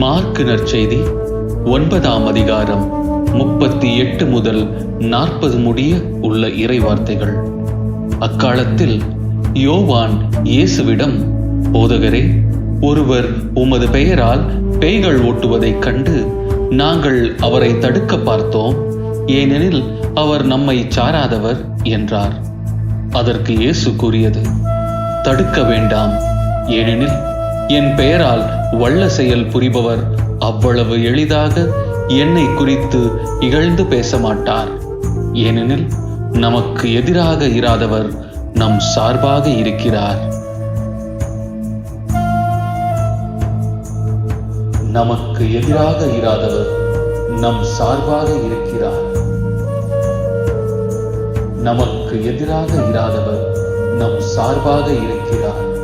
Mark நற்செய்தி ஒன்பதாம் அதிகாரம் முப்பத்தி எட்டு முதல் நாற்பது முடிய உள்ள இறைவார்த்தைகள். அக்காலத்தில் யோவான் இயேசுவிடம் போதகரே ஒருவர் உமது பெயரால் பேய்கள் ஓட்டுவதைக் கண்டு நாங்கள் அவரை தடுக்க பார்த்தோம். ஏனெனில் அவர் நம்மை சாராதவர் என்றார். அதற்கு இயேசு கூறியது தடுக்க வேண்டாம். ஏனெனில் என் பெயரால் வல்ல செயல் புரிபவர் அவ்வளவு எளிதாக என்னை குறித்து இகழ்ந்து பேச மாட்டார். ஏனெனில் நமக்கு எதிராக இராதவர் நம் சார்பாக இருக்கிறார். நமக்கு எதிராக இராதவர் நம் சார்பாக இருக்கிறார். நமக்கு எதிராக இராதவர் நம் சார்பாக இருக்கிறார்.